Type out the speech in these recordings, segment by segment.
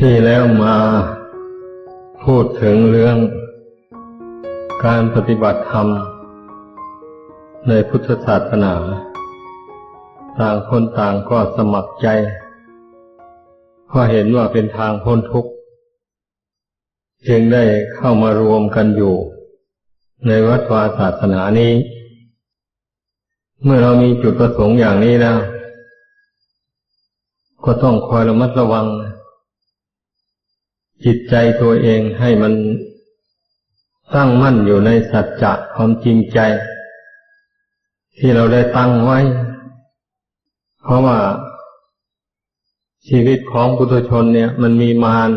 ที่แล้วมาพูดถึงเรื่องการปฏิบัติธรรม ในพุทธศาสนา ต่างคนต่างก็สมัครใจเพราะเห็นว่าเป็นทางพ้นทุกข์ จึงได้เข้ามารวมกันอยู่ ในวัดวาศาสนานี้ เมื่อเรามีจุดประสงค์อย่างนี้แล้ว ก็ต้องคอยระมัดระวัง จิตใจตัวเองให้มันตั้งมั่นอยู่ในสัจจะความจริงใจ ที่เราได้ตั้งไว้ เพราะว่าชีวิตของปุถุชนเนี่ย มันมีมาร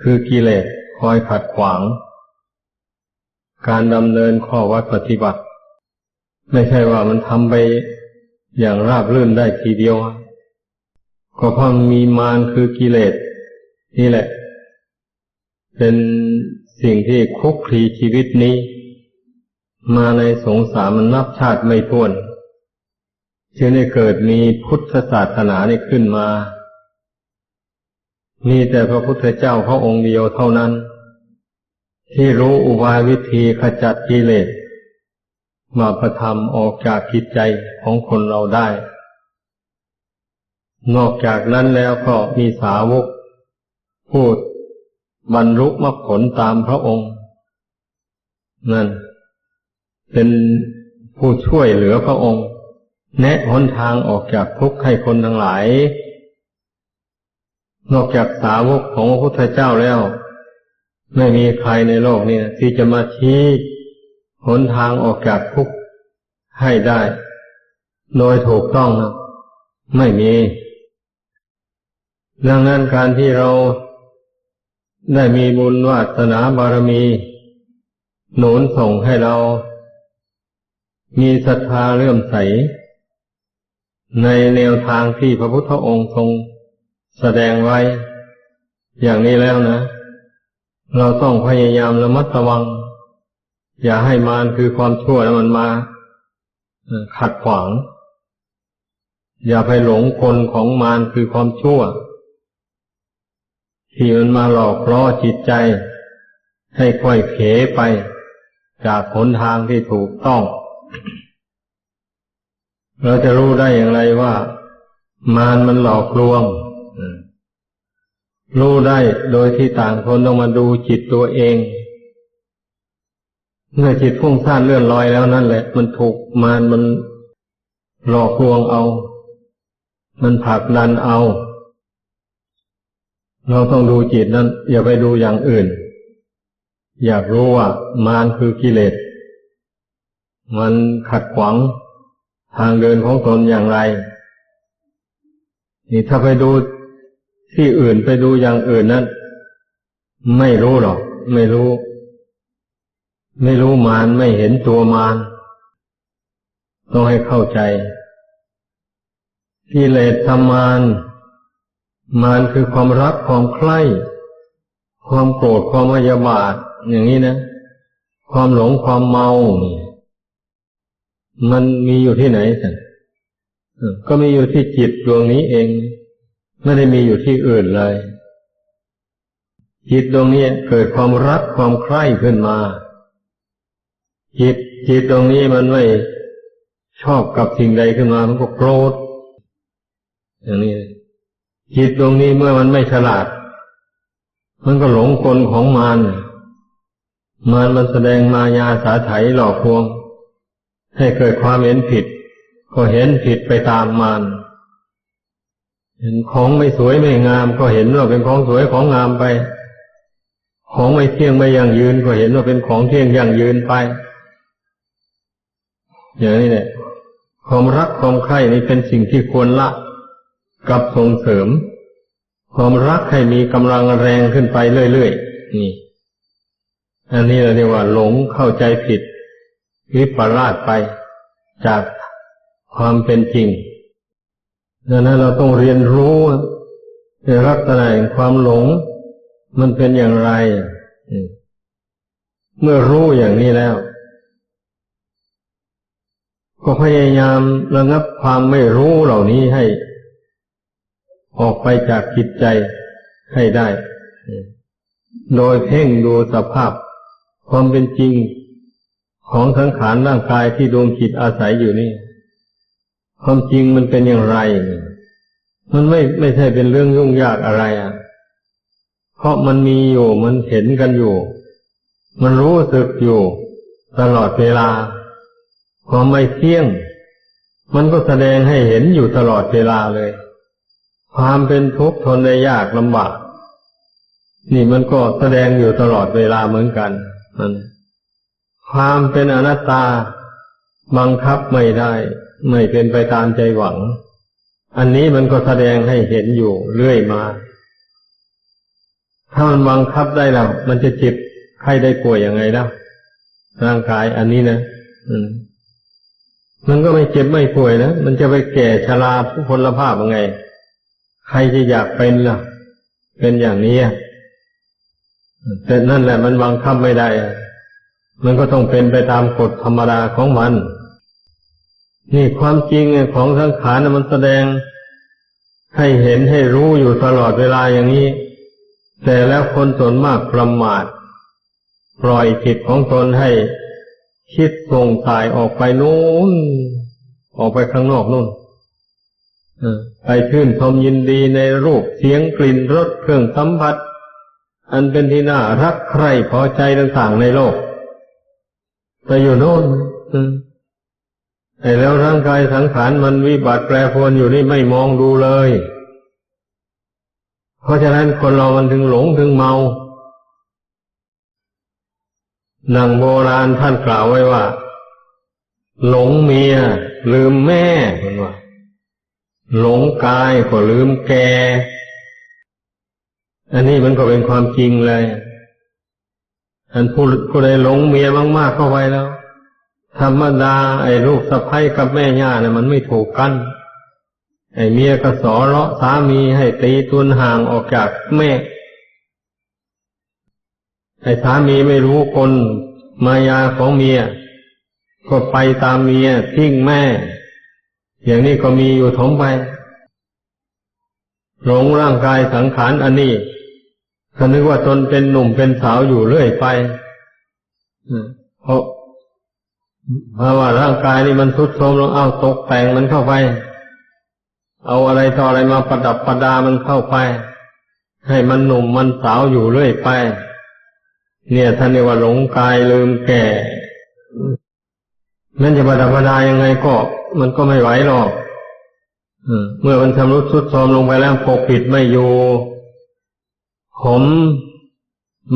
คือกิเลสคอยขัดขวาง การดำเนินข้อวัดปฏิบัติ ไม่ใช่ว่ามันทำไปอย่างราบรื่นได้ทีเดียว ก็เพราะมีมารคือกิเลสนี่แหละ เป็นสิ่งที่คุกคลีชีวิตนี้ มาในสงสารมันนับชาติไม่ถ้วนจึงได้เกิดมีพุทธศาสนานี้ขึ้นมา มีแต่พระพุทธเจ้าพระองค์เดียวเท่านั้น ที่รู้อุบายวิธีขจัดกิเลสมาประทำออกจากจิตใจของคนเราได้ นอกจากนั้นแล้วก็มีสาวกพูด บรรลุมรรคผลตามพระองค์ นั่น เป็นผู้ช่วยเหลือพระองค์ แนะหนทางออกจากทุกข์ให้คนทั้งหลาย นอกจากสาวกของพระพุทธเจ้าแล้ว ไม่มีใครในโลกนี้ที่จะมาชี้หนทางออกจากทุกข์ให้ได้ โดยถูกต้องนะไม่มี ดังนั้นการที่เรา ได้มีบุญวาสนาบารมี หนุนส่งให้เรา มีศรัทธาเลื่อมใส ในแนวทางที่พระพุทธองค์ทรงแสดงไว้ อย่างนี้แล้วนะ เราต้องพยายามระมัดระวัง อย่าให้มารคือความชั่วมันมา ขัดขวาง อย่าไปหลงคนของมารคือความชั่ว ที่มันมาหลอกล่อจิตใจ ให้ค่อยเผไป จากหนทางที่ถูกต้อง เราจะรู้ได้อย่างไรว่า มารมันหลอกลวงรู้ได้โดยที่ต่างคนต้องมาดูจิตตัวเอง เมื่อจิตพุ่งซ่านเลื่อนลอยแล้วนั่นแหละ มันถูกมารมันหลอกลวงเอา มันผลักดันเอา เราต้องดูจิตนั้น อย่าไปดูอย่างอื่น อยากรู้ว่ามารคือกิเลส มันขัดขวางทางเดินของตนอย่างไร นี่ถ้าไปดูที่อื่นไปดูอย่างอื่นนั้น ไม่รู้หรอก ไม่รู้ ไม่รู้มารไม่เห็นตัวมารต้องให้เข้าใจกิเลสทำมาร มานคือความรักความใคร่ความโกรธความพยาบาท อย่างนี้นะ ความหลงความเมา มันมีอยู่ที่ไหนสันก็มีอยู่ที่จิตดวงนี้เอง ไม่ได้มีอยู่ที่อื่นเลย จิตดวงนี้เกิดความรักความใคร่ขึ้นมา จิตจิตตรงนี้มันไม่ชอบกับสิ่งใดขึ้นมา มันก็โกรธอย่างนี้ จิตตรงนี้เมื่อมันไม่ฉลาด มันก็หลงกลของมารมารมันแสดงมายาสาไถหลอกลวง ให้เกิดความเห็นผิด ก็เห็นผิดไปตามมารเห็นของไม่สวยไม่งาม ก็เห็นว่าเป็นของสวยของงามไป ของไม่เที่ยงไม่ยั่งยืน ก็เห็นว่าเป็นของเที่ยงยั่งยืนไป อย่างนี้เนี่ยความรักความใคร่นี่เป็นสิ่งที่ควรละ กับส่งเสริม ความรักให้มีกำลังแรงขึ้นไปเรื่อยๆนี่ อันนี้เราเรียกว่า หลงเข้าใจผิดวิปลาสไปจากความเป็นจริงดังนั้นเราต้องเรียนรู้ในลักษณะแห่งความหลง มันเป็นอย่างไรเมื่อรู้อย่างนี้แล้ว ก็พยายามระงับความไม่รู้เหล่านี้ให้ ออกไปจากจิตใจให้ได้ โดยเพ่งดูสภาพ ความเป็นจริงของสังขารร่างกายที่ดวงจิตอาศัยอยู่นี่ ความจริงมันเป็นอย่างไร มันไม่ไม่ใช่เป็นเรื่องยุ่งยากอะไรอะ เพราะมันมีอยู่มันเห็นกันอยู่ มันรู้สึกอยู่ ตลอดเวลาความไม่เที่ยง มันก็แสดงให้เห็นอยู่ตลอดเวลาเลย ความเป็นทุกข์ทนได้ยากลำบาก นี่มันก็แสดงอยู่ตลอดเวลาเหมือนกันนั่นความเป็นอนัตตาบังคับไม่ได้ ไม่เป็นไปตามใจหวัง อันนี้มันก็แสดงให้เห็นอยู่เรื่อยมา ถ้ามันบังคับได้แล้วมันจะเจิบใครได้ป่วยยังไงนะร่างกายอันนี้นะมมันก็ไม่เจ็บไม่ป่วยนะมันจะไปแก่ชราผู้พลภาพยังไง ใครจะอยากเป็นล่ะ เป็นอย่างนี้แต่นั่นแหละมันบังคับไม่ได้ มันก็ต้องเป็นไปตามกฎธรรมดาของมัน นี่ความจริงของสังขารมันแสดง ให้เห็นให้รู้อยู่ตลอดเวลาอย่างนี้ แต่แล้วคนส่วนมากประมาท ปล่อยจิตของตนให้ คิดส่งสายออกไปนู้น ออกไปข้างนอกนู่นอ ไปชื่นชมยินดีในรูปเสียงกลิ่นรสเครื่องสัมผัส อันเป็นที่น่ารักใคร่พอใจต่างๆในโลกไปอยู่โน่นไอ้แล้วร่างกายสังขารมันวิบัติแปรปรวนอยู่นี่ไม่มองดูเลย เพราะฉะนั้นคนเรามันถึงหลงถึงเมาหนังโบราณท่านกล่าวไว้ว่า หลงเมียลืมแม่คนว่า หลงกายก็ลืมแก อันนี้มันก็เป็นความจริงเลยอันผู้ผู้ใดหลงเมียมากๆเข้าไปแล้ว ธรรมดาไอ้ลูกสะพ้ยกับแม่ย่าเนี่ยมันไม่ถูกกัน ไอ้เมียก็สอเลาะสามีให้ตีตุนห่างออกจากแม่ ไอ้สามีไม่รู้คนมายาของเมีย ก็ไปตามเมียทิ้งแม่ อย่างนี้ก็มีอยู่ถมไปหลงร่างกายสังขารอันนี้เขานึกว่าตนเป็นหนุ่มเป็นสาวอยู่เรื่อยไปเพราะเพราะว่าร่างกายนี่มันทุดโทรมลงเอาตกแต่งมันเข้าไป เอาอะไรต่ออะไรมาประดับประดามันเข้าไป ให้มันหนุ่มมันสาวอยู่เรื่อยไป เนี่ยท่านเรียกว่าหลงกายลืมแก่ นั่นจะประดับประดายังไงก็ มันก็ไม่ไหวหรอกเมื่อมันชำรุดทุดโทรมลงไปแล้วปกปิดไม่อยู่ ผม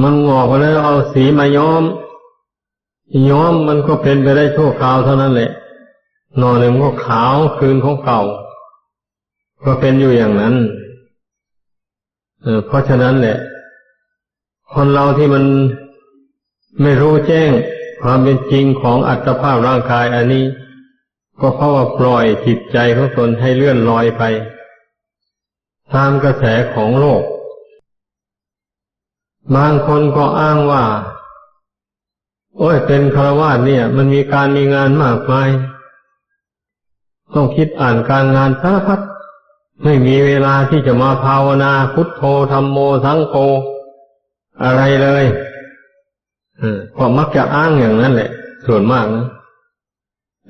มันงอกไปแล้วเอาสีมาย้อม ย้อมมันก็เป็นไปได้ชั่วคราวเท่านั้นแหละนอนหนึ่งก็ขาวคืนของเก่า ก็เป็นอยู่อย่างนั้นเเพราะฉะนั้นแหละ คนเราที่มันไม่รู้แจ้ง ความเป็นจริงของอัตภาพร่างกายอันนี้ ก็เพราะว่าปล่อยจิตใจของตนให้เลื่อนลอยไป ตามกระแสของโลก บางคนก็อ้างว่า โอ้ยเป็นคารวาสเนี่ย มันมีการมีงานมากมาย ต้องคิดอ่านการงานสารพัดไม่มีเวลาที่จะมาภาวนาพุทโธธรรมโมสังโฆอะไรเลย ก็มักจะอ้างอย่างนั้นแหละ ส่วนมากนะ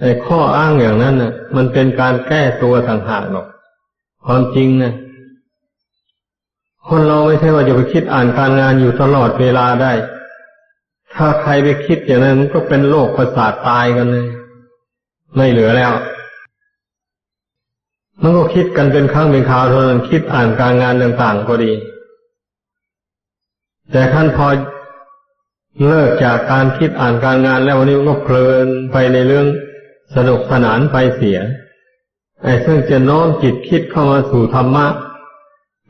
ไอ้ข้ออ้างอย่างนั้นน่ะ มันเป็นการแก้ตัวต่างหากหรอก ความจริงนะคนเราไม่ใช่ว่าจะไปคิดอ่านการงานอยู่ตลอดเวลาได้ ถ้าใครไปคิดอย่างนั้นมันก็เป็นโรคประสาทตายกันเลย ไม่เหลือแล้ว มันก็คิดกันเป็นครั้งเป็นคราวเท่านั้นคิดอ่านการงานต่างๆก็ดี แต่ท่านพอ เลิกจากการคิดอ่านการงานแล้ววันนี้มันก็เพลินไปในเรื่องสนุกสนานไปเสียไอ้ซึ่งจะน้อมจิตคิดเข้ามาสู่ธรรมะ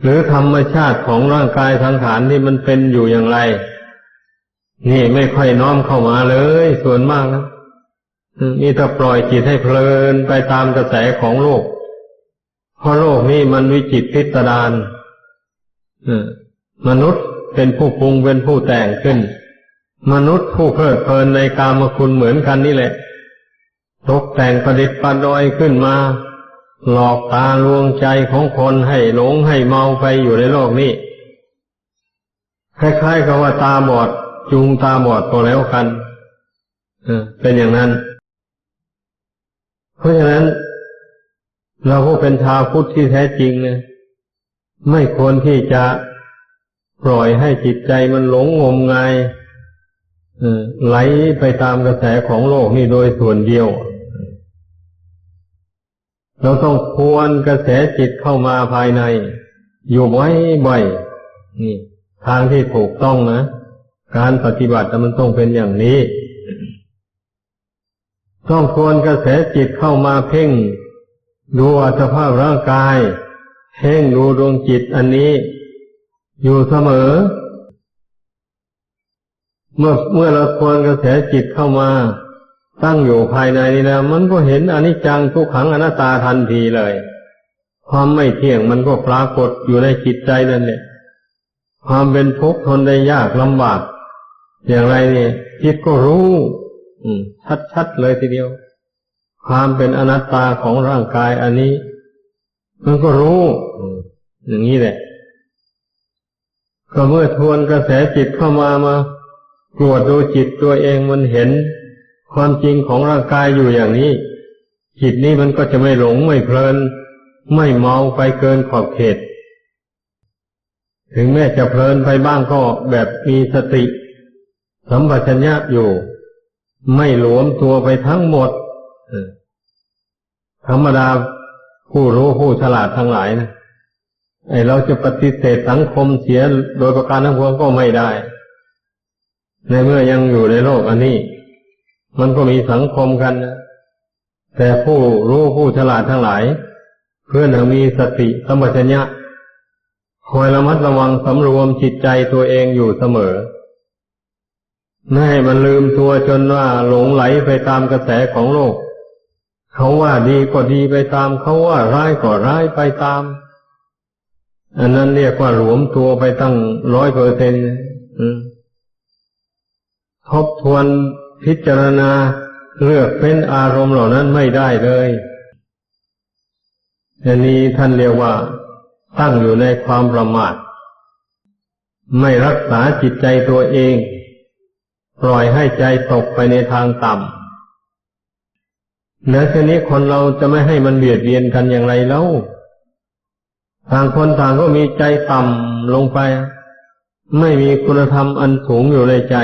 หรือธรรมชาติของร่างกายสังขารที่มันเป็นอยู่อย่างไร นี่ไม่ค่อยน้อมเข้ามาเลย ส่วนมากนะนี่ถ้าปล่อยจิตให้เพลินไปตามกระแสของโลกเพราะโลกนี้มันวิจิตพิสดารมนุษย์เป็นผู้ปรุงเป็นผู้แต่งขึ้น มนุษย์ผู้เพลิดเพลินในกามคุณเหมือนกันนี่แหละ ตกแต่งประดิษฐ์ประดอยขึ้นมา หลอกตาลวงใจของคนให้หลงให้เมาไปอยู่ในโลกนี้ คล้ายๆกับว่าตาบอดจูงตาบอดก็แล้วกันเป็นอย่างนั้น เพราะฉะนั้น เราผู้เป็นชาวพุทธที่แท้จริงเนี่ยไม่ควรที่จะปล่อยให้จิตใจมันหลงงมงาย ไหลไปตามกระแสของโลกนี่โดยส่วนเดียว เราต้องทวนกระแสจิตเข้ามาภายใน อยู่ไว้บ่อยนี่ ทางที่ถูกต้องนะ การปฏิบัติมันต้องเป็นอย่างนี้ ต้องทวนกระแสจิตเข้ามาเพ่ง ดูอัตภาพร่างกาย เพ่งดูดวงจิตอันนี้ อยู่เสมอ เมื่อเมื่อเราทวนกระแสจิตเข้ามาตั้งอยู่ภายในนี้แล้วมันก็เห็นอนิจจังทุกขังอนัตตาทันทีเลย ความไม่เที่ยงมันก็ปรากฏอยู่ในจิตใจนั่นแหละความเป็นทุกข์ทนได้ยากลำบาก อย่างไรนี่จิตก็รู้ อืมชัดๆเลยทีเดียว ความเป็นอนัตตาของร่างกายอันนี้ มันก็รู้อย่างนี้แหละก็เมื่อทวนกระแสจิตเข้ามามา กรวดดูจิตตัวเองมันเห็น ความจริงของร่างกายอยู่อย่างนี้ จิตนี้มันก็จะไม่หลงไม่เพลิน ไม่เมาไปเกินขอบเขต ถึงแม้จะเพลินไปบ้างก็แบบมีสติ สัมปชัญญะอยู่ ไม่หลวมตัวไปทั้งหมดธรรมดาผู้รู้ผู้ฉลาดทั้งหลายนะไอเราจะปฏิเสธสังคมเสียโดยประการทั้งปวงก็ไม่ได้ ในเมื่อยังอยู่ในโลกอันนี้ มันก็มีสังคมกันนะแต่ผู้รู้ผู้ฉลาดทั้งหลาย เพื่อนมีสติสมัชัญญะคอยระมัดระวังสำรวมจิตใจตัวเองอยู่เสมอไม่ให้มันลืมตัวจนว่าหลงไหลไปตามกระแสของโลก เขาว่าดีก็ดีไปตาม เขาว่าร้ายก็ร้ายไปตาม อันนั้นเรียกว่าหลวมตัวไปตั้งร้อยเปอร์เซ็นต์ ทบทวนพิจารณาเลือกเป็นอารมณ์เหล่านั้นไม่ได้เลยอันนี้ท่านเรียกว่า ตั้งอยู่ในความประมาท ไม่รักษาจิตใจตัวเอง ปล่อยให้ใจตกไปในทางต่ำแล้วทีนี้คนเราจะไม่ให้มันเบียดเบียนกันอย่างไรแล้วต่างคนต่างก็มีใจต่ำลงไป ไม่มีคุณธรรมอันสูงอยู่ในใจ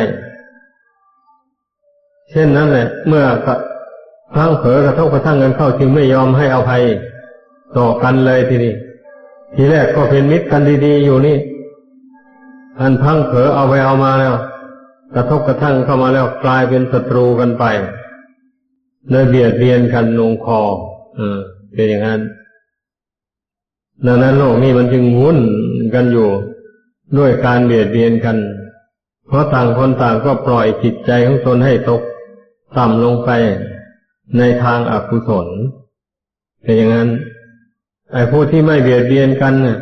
เช่นนั้นแหละ เมื่อพลังเผลอกระทบกระทั่งกันเข้าจึงไม่ยอมให้อภัยต่อกันเลยทีนี้ทีแรกก็เป็นมิตรกันดีๆอยู่นี่อันพังเผลอเอาไปเอามาแล้ว กระทบกระทั่งเข้ามาแล้วกลายเป็นศัตรูกันไปเลยเบียดเบียนกันลงคอเออเป็นอย่างนั้นดังนั้นโลกนี้มันจึงวุ่นกันอยู่ ด้วยการเบียดเบียนกัน เพราะต่างคนต่างก็ปล่อยจิตใจของตนให้ตก ต่ำลงไปในทางอากุศลเป็นอย่างนั้น ไอ้ผู้ที่ไม่เบียดเบียนกันเนี่ย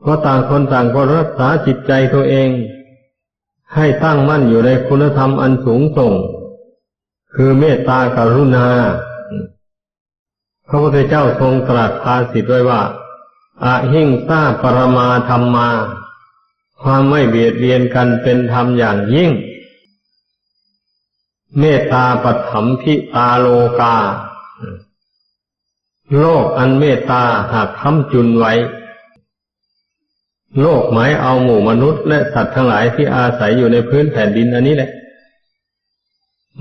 เพราะต่างคนต่างก็รักษาจิตใจตัวเอง ให้ตั้งมั่นอยู่ในคุณธรรมอันสูงส่ง คือเมตตากรุณาพระพุทธเจ้าทรงตรัสภาสิทธ์ไว้ว่าอาหิงซาปรมาธรรมมา ความไม่เบียดเบียนกันเป็นธรรมอย่างยิ่ง เมตตาปัถมพิตาโลกา โลกอันเมตตาหากคำจุนไว้ โลกหมายเอาหมู่มนุษย์และสัตว์ทั้งหลายที่อาศัยอยู่ในพื้นแผ่นดินอันนี้แหละ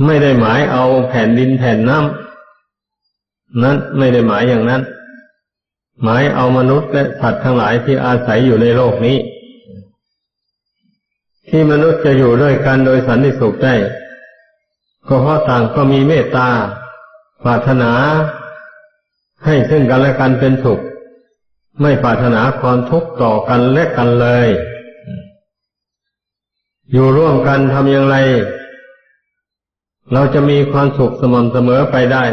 ไม่ได้หมายเอาแผ่นดินแผ่นน้ำนั้นไม่ได้หมายอย่างนั้น หมายเอามนุษย์และสัตว์ทั้งหลายที่อาศัยอยู่ในโลกนี้ ที่มนุษย์จะอยู่ด้วยกันโดยสันติสุขได้ ก็เพราะต่างก็มีเมตตาปรารถนา ให้ซึ่งกันและกันเป็นสุข ไม่ปรารถนาความทุกข์ต่อกันและกันเลย อยู่ร่วมกันทำอย่างไร เราจะมีความสุขสม่ำเสมอไปได้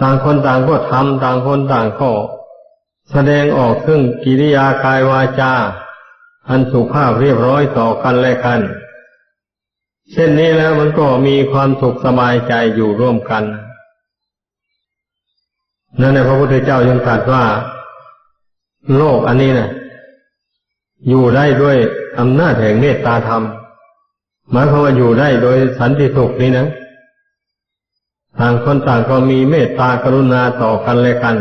ต่างคนต่างก็ทำต่างคนต่างก็แสดงออกซึ่งกิริยากายวาจา อันสุภาพเรียบร้อยต่อกันและกัน เช่นนี้แล้วมันก็มีความสุขสบายใจอยู่ร่วมกันนั่นในพระพุทธเจ้ายังตรัสว่า โลกอันนี้นะอยู่ได้ด้วยอำนาจแห่งเมตตาธรรมหมายความว่าอยู่ได้โดยสันติสุขนี้นะต่างคนต่างก็มีเมตตากรุณาต่อกันและกัน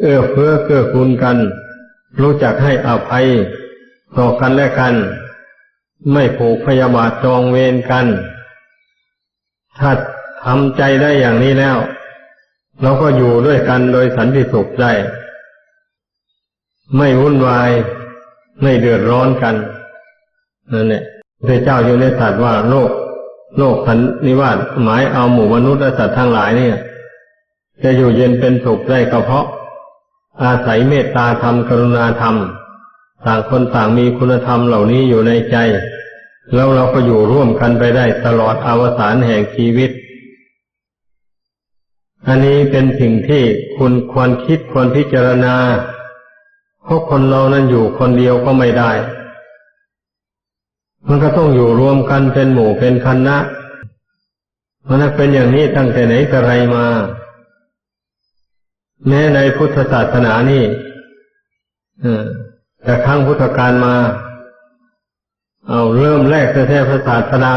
เอื้อเฟื้อเกื้อกูลกัน รู้จักให้อภัยต่อกันและกัน ไม่ผูกพยาบาทจองเวรกัน ถ้าทำใจได้อย่างนี้แล้ว เราก็อยู่ด้วยกันโดยสันติสุขได้ ไม่วุ่นวาย ไม่เดือดร้อนกันนั่นแหละพระเจ้าอยู่ในสัตว์ว่าโลก โลกสันนิวาสหมายเอาหมู่มนุษย์และสัตว์ทั้งหลายเนี่ย จะอยู่เย็นเป็นสุขได้ก็เพราะ อาศัยเมตตาธรรมกรุณาธรรม ต่างคนต่างมีคุณธรรมเหล่านี้อยู่ในใจ แล้วเราก็อยู่ร่วมกันไปได้ตลอดอวสานแห่งชีวิต อันนี้เป็นสิ่งที่คุณควรคิดควรพิจารณา เพราะคนเรานั้นอยู่คนเดียวก็ไม่ได้ มันก็ต้องอยู่รวมกันเป็นหมู่เป็นคณะมันเป็นอย่างนี้ตั้งแต่ไหนแต่ไรมา แม้ในพุทธศาสนานี่อ แต่ครั้งพุทธกาลมา เอาเริ่มแรกแท้ๆพระศาสดา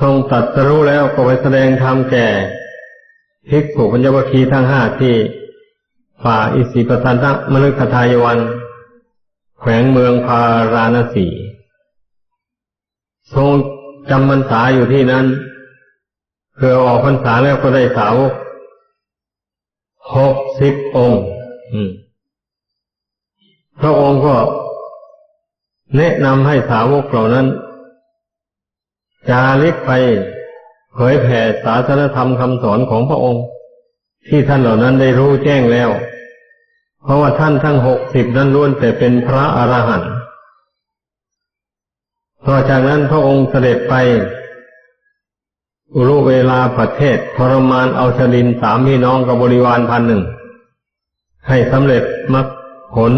ทรงตัดสรู้แล้วก็ไปแสดงธรรมแก่ภิกษุปัญญวคีทั้งห้าที่ฝ่าอิสิปทันตมฤคทายวัน แขวงเมืองพาราณสี ทรงจำพรรษาอยู่ที่นั้นเพื่อออกพรรษาแล้วก็ได้สาวกหกสิบองค์ พระองค์ก็แนะนำให้สาวกเหล่านั้น จาริกไปเผยแผ่ศาสนธรรมคำสอนของพระองค์ ที่ท่านเหล่านั้นได้รู้แจ้งแล้ว เพราะว่าท่านทั้งหกสิบนั้นล้วนแต่เป็นพระอรหันต์ต่อจากนั้นพระองค์เสด็จไป อุรุเวลาประเทศทรมานเอาชลินสามพี่น้องกับบริวารพันหนึ่ง ให้สำเร็จมรรคผล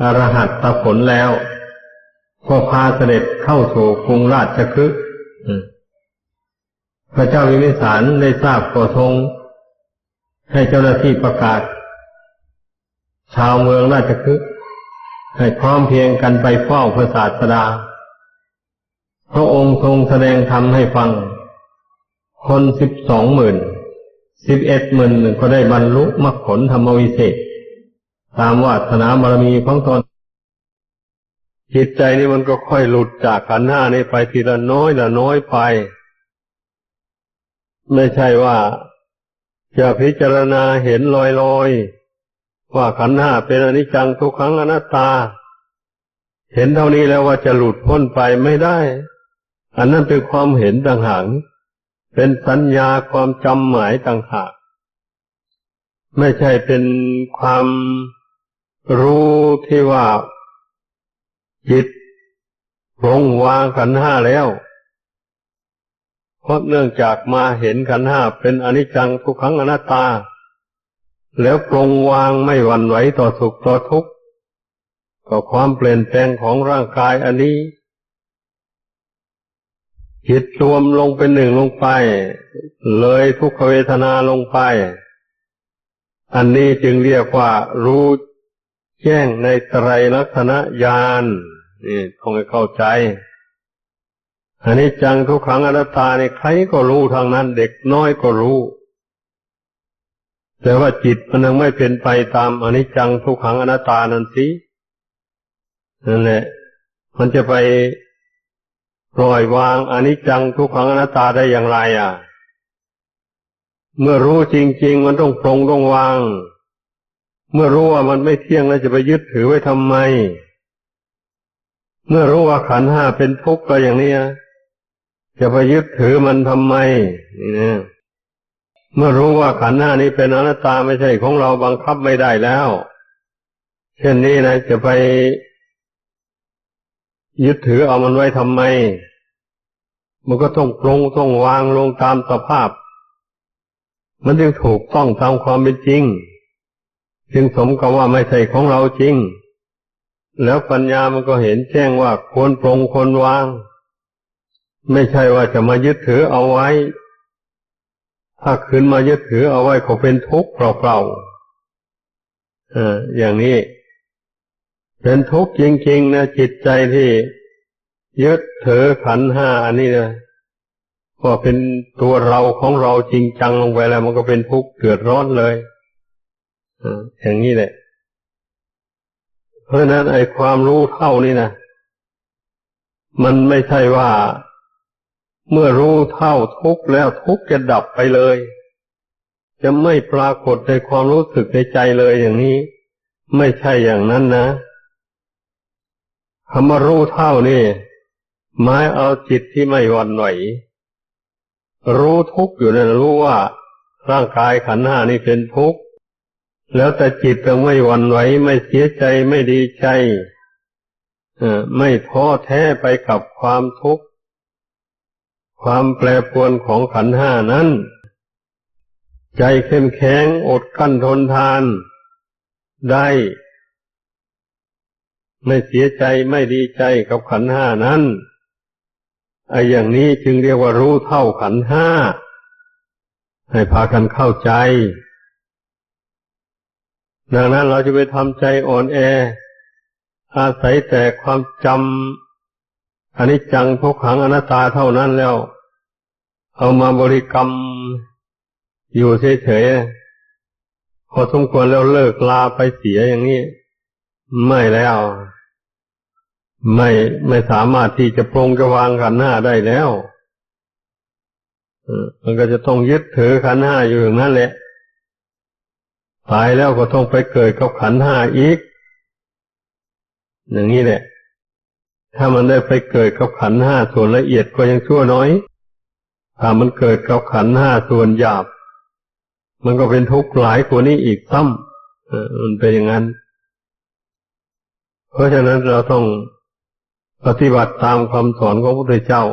อรหัตตผลแล้ว ก็พาเสด็จเข้าสู่กรุงราชคฤห์พระเจ้าวิมิสารได้ทราบก่อทรง ให้เจ้าหน้าที่ประกาศ ชาวเมืองราชคฤห์ให้พร้อมเพียงกันไปเฝ้าพระศาสดาพระองค์ทรงแสดงธรรมให้ฟัง คนสิบสองหมื่นสิบเอ็ดหมื่นก็ได้บรรลุมรรคผลธรรมวิเศษ ตามวาสนาบารมีของตนจิตใจนี่มันก็ค่อยหลุดจากขันห้านี้ไปทีละน้อยละน้อยไป ไม่ใช่ว่าจะพิจารณาเห็นลอยลอยว่าขันห้าเป็นอนิจจังทุกขังอนัตตา เห็นเท่านี้แล้วว่าจะหลุดพ้นไปไม่ได้ อันนั้นเป็นความเห็นต่างหากเป็นสัญญาความจำหมายต่างหาก ไม่ใช่เป็นความ รู้ที่ว่าจิตปรงวางขันห้าแล้ว เพราะเนื่องจากมาเห็นขันห้าเป็นอนิจจังทุกขังอนัตตา แล้วปรงวางไม่หวั่นไหวต่อสุขต่อทุกข์ก็ความเปลี่ยนแปลงของร่างกายอันนี้ จิตรวมลงเป็นหนึ่งลงไป เลยทุกขเวทนาลงไป อันนี้จึงเรียกว่ารู้ แจ้งในไตรลักษณญาณนี่ต้องให้เข้าใจอันนี้จังทุกขังอนัตตาเนี่ยใครก็รู้ทางนั้น เด็กน้อยก็รู้ แต่ว่าจิตมันยังไม่เป็นไปตามอนิจจังทุกขังอนัตตานั่นสินั่นแหละ มันจะไปปล่อยวางอนิจจังทุกขังอนัตตาได้อย่างไรอะ เมื่อรู้จริง ๆ มันต้องปรงต้องวาง เมื่อรู้ว่ามันไม่เที่ยงแล้วจะไปยึดถือไว้ทำไม เมื่อรู้ว่าขันห้าเป็นทุกข์ก็อย่างนี้จะไปยึดถือมันทำไม นี่นะเมื่อรู้ว่าขันห้านี้เป็นอนัตตาไม่ใช่ของเราบังคับไม่ได้แล้ว เช่นนี้นะจะไปยึดถือเอามันไว้ทำไม มันก็ต้องปรงต้องวางลงตามสภาพ มันจึงถูกต้องตามความเป็นจริง จึงสมกับว่าไม่ใช่ของเราจริง แล้วปัญญามันก็เห็นแจ้งว่าควรปรงควรวาง ไม่ใช่ว่าจะมายึดถือเอาไว้ ถ้าคืนมายึดถือเอาไว้ก็เป็นทุกข์เปล่าๆอย่างนี้ เป็นทุกข์จริงๆนะจิตใจที่ยึดถือขันห้าอันนี้นะว่าเป็นตัวเราของเราจริงจังลงไปแล้ว มันก็เป็นทุกข์เดือดร้อนเลย อย่างนี้แหละ เพราะนั้นไอ้ความรู้เท่านี้นะมันไม่ใช่ว่า เมื่อรู้เท่าทุกแล้วทุกจะดับไปเลย จะไม่ปรากฏในความรู้สึกในใจเลยอย่างนี้ ไม่ใช่อย่างนั้นนะคำว่ารู้เท่านี่หมายเอาจิตที่ไม่หวั่นไหวรู้ทุกอยู่นั่นรู้ว่าร่างกายขันห้านี่เป็นทุกข์ แล้วแต่จิตก็ไม่หวั่นไหวไม่เสียใจไม่ดีใจไม่ท้อแท้ไปกับความทุกข์ ความแปรปรวนของขันห้านั้น ใจเข้มแข็งอดกั้นทนทานได้ ไม่เสียใจไม่ดีใจกับขันห้านั้นไอ้อย่างนี้จึงเรียกว่ารู้เท่าขันห้า ให้พากันเข้าใจ ดังนั้นเราจะไปทำใจอ่อนแอ อาศัยแต่ความจำอนิจจังทุกขังอนัตตาเท่านั้นแล้ว เอามาบริกรรมอยู่เฉยๆพอสมควรแล้วเลิกลาไปเสียอย่างนี้ ไม่แล้ว ไม่ไม่สามารถที่จะปรงจะวางขันห้าได้แล้วมันก็จะต้องยึดถือขันห้าอยู่อย่างนั้นแหละ ตายแล้วก็ต้องไปเกิดกับขันห้าอีก อย่างนี้แหละ ถ้ามันได้ไปเกิดกับขันห้าส่วนละเอียดก็ยังชั่วน้อย ถ้ามันเกิดกับขันห้าส่วนหยาบ มันก็เป็นทุกข์หลายกว่านี้อีกซ้ำมันเป็นอย่างนั้น เพราะฉะนั้นเราต้องปฏิบัติตามคำสอนของพระพุทธเจ้า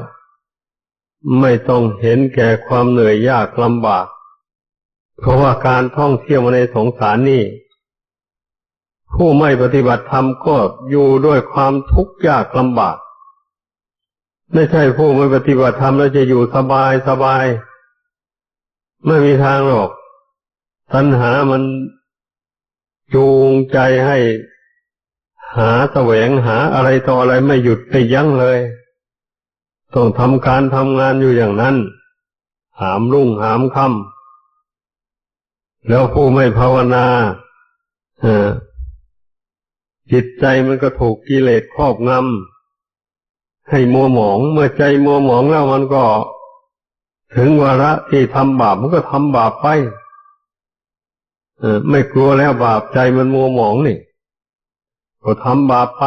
ไม่ต้องเห็นแก่ความเหนื่อยยากลำบาก เพราะว่าการท่องเที่ยวมาในสงสารนี่ ผู้ไม่ปฏิบัติธรรมก็อยู่ด้วยความทุกข์ยากลำบาก ไม่ใช่ผู้ไม่ปฏิบัติธรรมแล้วจะอยู่สบายสบาย ไม่มีทางหรอก ตัณหามันจูงใจให้ หาแสวงหาอะไรต่ออะไรไม่หยุดไม่ยั้งเลย ต้องทำการทำงานอยู่อย่างนั้น หามรุ่งหามค่ำ แล้วผู้ไม่ภาวนาจิตใจมันก็ถูกกิเลสครอบงำให้มัวหมอง เมื่อใจมัวหมองแล้วมันก็ ถึงวาระที่ทำบาปมันก็ทำบาปไปไม่กลัวแล้วบาปใจมันมัวหมองนี่ก็ทำบาปไป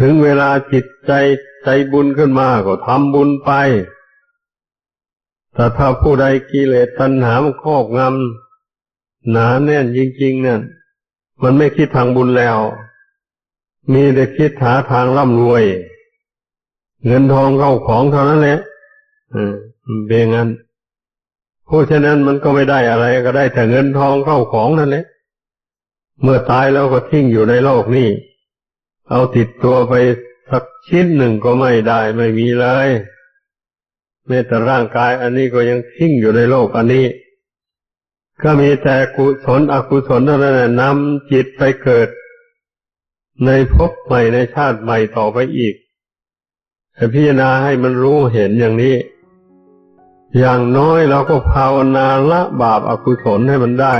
ถึงเวลาจิตใจใจบุญขึ้นมาก็ทำบุญไป แต่ถ้าผู้ใดกิเลสตัณหามันครอบงำหนาแน่นจริง ๆ เนี่ย มันไม่คิดทางบุญแล้ว มีแต่คิดหาทางร่ำรวย เงินทองเข้าของเท่านั้นแหละอืมเป็นงั้นเพราะฉะนั้นมันก็ไม่ได้อะไร ก็ได้แต่เงินทองเข้าของนั่นแหละเมื่อตายแล้วก็ทิ้งอยู่ในโลกนี้ เอาติดตัวไปสักชิ้นหนึ่งก็ไม่ได้ไม่มีเลย แม้แต่ร่างกายอันนี้ก็ยังทิ้งอยู่ในโลกอันนี้ ก็มีแต่กุศลอกุศลเท่านั้นนำจิตไปเกิด ในภพใหม่ในชาติใหม่ต่อไปอีกแต่พิจารณาให้มันรู้เห็นอย่างนี้ อย่างน้อยเราก็ภาวนาละบาปอากุศลให้มันได้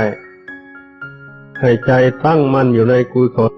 ให้ใจตั้งมั่นอยู่ในกุศล